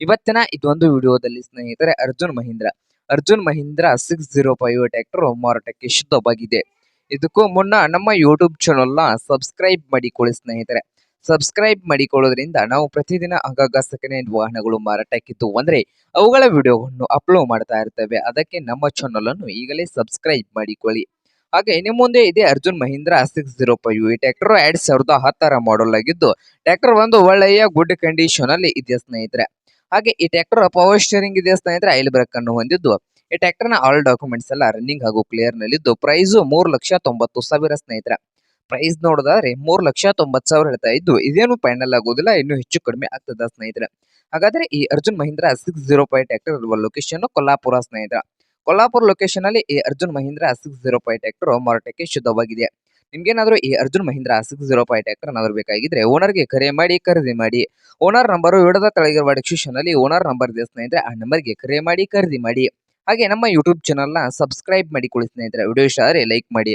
ಇವತ್ತಿನ ಇದೊಂದು ವಿಡಿಯೋದಲ್ಲಿ ಸ್ನೇಹಿತರೆ Arjun Mahindra. Arjun Mahindra six zero five tractor ಮಾರಾಟಕ್ಕೆ ಶುದ್ಧವಾಗಿದೆ. ಇದಕ್ಕೂ ಮುನ್ನ ನಮ್ಮ ಯೂಟ್ಯೂಬ್ ಚಾನಲ್ನ ಸಬ್ಸ್ಕ್ರೈಬ್ ಮಾಡಿಕೊಳ್ಳಿ ಸ್ನೇಹಿತರೆ. ಸಬ್ಸ್ಕ್ರೈಬ್ ಮಾಡಿಕೊಳ್ಳೋದ್ರಿಂದ ನಾವು ಪ್ರತಿದಿನ ಆಗಾಗ ಸೆಕೆಂಡ್ ಹ್ಯಾಂಡ್ ವಾಹನಗಳು ಮಾರಾಟಕ್ಕಿದ್ದು ಅಂದ್ರೆ ಅವುಗಳ ವಿಡಿಯೋವನ್ನು ಅಪ್ಲೋಡ್ ಮಾಡ್ತಾ ಇರ್ತೇವೆ. ಅದಕ್ಕೆ ನಮ್ಮ ಚಾನಲ್ ಅನ್ನು ಈಗಲೇ ಸಬ್ಸ್ಕ್ರೈಬ್ ಮಾಡಿಕೊಳ್ಳಿ. ಹಾಗೆ ಇನ್ನು ಮುಂದೆ ಇದೆ Arjun Mahindra six zero five ಈ ಟ್ರ್ಯಾಕ್ಟರ್ ಎರಡ್ ಸಾವಿರದ ಹತ್ತರ ಮಾಡಲ್ ಆಗಿದ್ದು ಟ್ರ್ಯಾಕ್ಟರ್ ಒಂದು ಒಳ್ಳೆಯ ಗುಡ್ ಕಂಡೀಷನ್ ಅಲ್ಲಿ ಇದೆ ಸ್ನೇಹಿತರೆ? ಹಾಗೆ ಈ ಟ್ರ್ಯಾಕ್ಟರ್ ಪವರ್ ಸ್ಟೇರಿಂಗ್ ಇದೆ ಸ್ನೇಹಿತರೆ ಐಲ್ ಬ್ರೇಕ್ ಅನ್ನು ಹೊಂದಿದ್ದು. ಈ ಟ್ರ್ಯಾಕ್ಟರ್ನ ಆಲ್ ಡಾಕ್ಯುಮೆಂಟ್ಸ್ ಎಲ್ಲ ರನ್ನಿಂಗ್ ಹಾಗೂ ಕ್ಲಿಯರ್ ನಲ್ಲಿದ್ದು. ಪ್ರೈಸ್ ಮೂರು ಲಕ್ಷ ತೊಂಬತ್ತು ಸಾವಿರ ಸ್ನೇಹಿತರೆ. ಪ್ರೈಸ್ ನೋಡಿದ್ರೆ ಮೂರು ಲಕ್ಷ ತೊಂಬತ್ತು ಸಾವಿರ ಹೇಳ್ತಾ ಇದ್ದು, ಇದೇನು ಫೈನಲ್ ಆಗೋದಿಲ್ಲ, ಇನ್ನು ಹೆಚ್ಚು ಕಡಿಮೆ ಆಗ್ತದ ಸ್ನೇಹಿತರೆ. ಹಾಗಾದ್ರೆ ಈ Arjun Mahindra six zero five tractor ಇರುವ ಲೊಕೇಶನ್ ಕೊಲ್ಲಾಪುರ ಸ್ನೇಹಿತರ. ಕೊಲ್ಲಾಪುರ ಲೊಕೇಶನ್ ಅಲ್ಲಿ ಈ Arjun Mahindra six zero five tractor ಮಾರಾಟಕ್ಕೆ ಶುದ್ಧವಾಗಿದೆ. ನಿಮ್ಗೇನಾದ್ರೂ ಈ Arjun Mahindra six zero point acre ಏನಾದ್ರು ಬೇಕಾಗಿದ್ರೆ ಓನರ್ಗೆ ಕರೆ ಮಾಡಿ, ಖರೀದಿ ಮಾಡಿ. ಓನರ್ ನಂಬರ್ ವಿಡದ ತಳಗಿರುವ ಡಿಸ್ಕ್ರಿಪ್ಷನ್ ಅಲ್ಲಿ ಓನರ್ ನಂಬರ್ ಇದೆ ಸ್ನೇಹಿತರೆ, ಆ ನಂಬರ್ಗೆ ಕರೆ ಮಾಡಿ, ಖರೀದಿ ಮಾಡಿ. ಹಾಗೆ ನಮ್ಮ ಯೂಟ್ಯೂಬ್ ಚಾನಲ್ನ ಸಬ್ಸ್ಕ್ರೈಬ್ ಮಾಡಿಕೊಳ್ಳಿ ಸ್ನೇಹಿತರೆ. ವಿಡಿಯೋ ಇಷ್ಟ ಆದರೆ ಲೈಕ್ ಮಾಡಿ.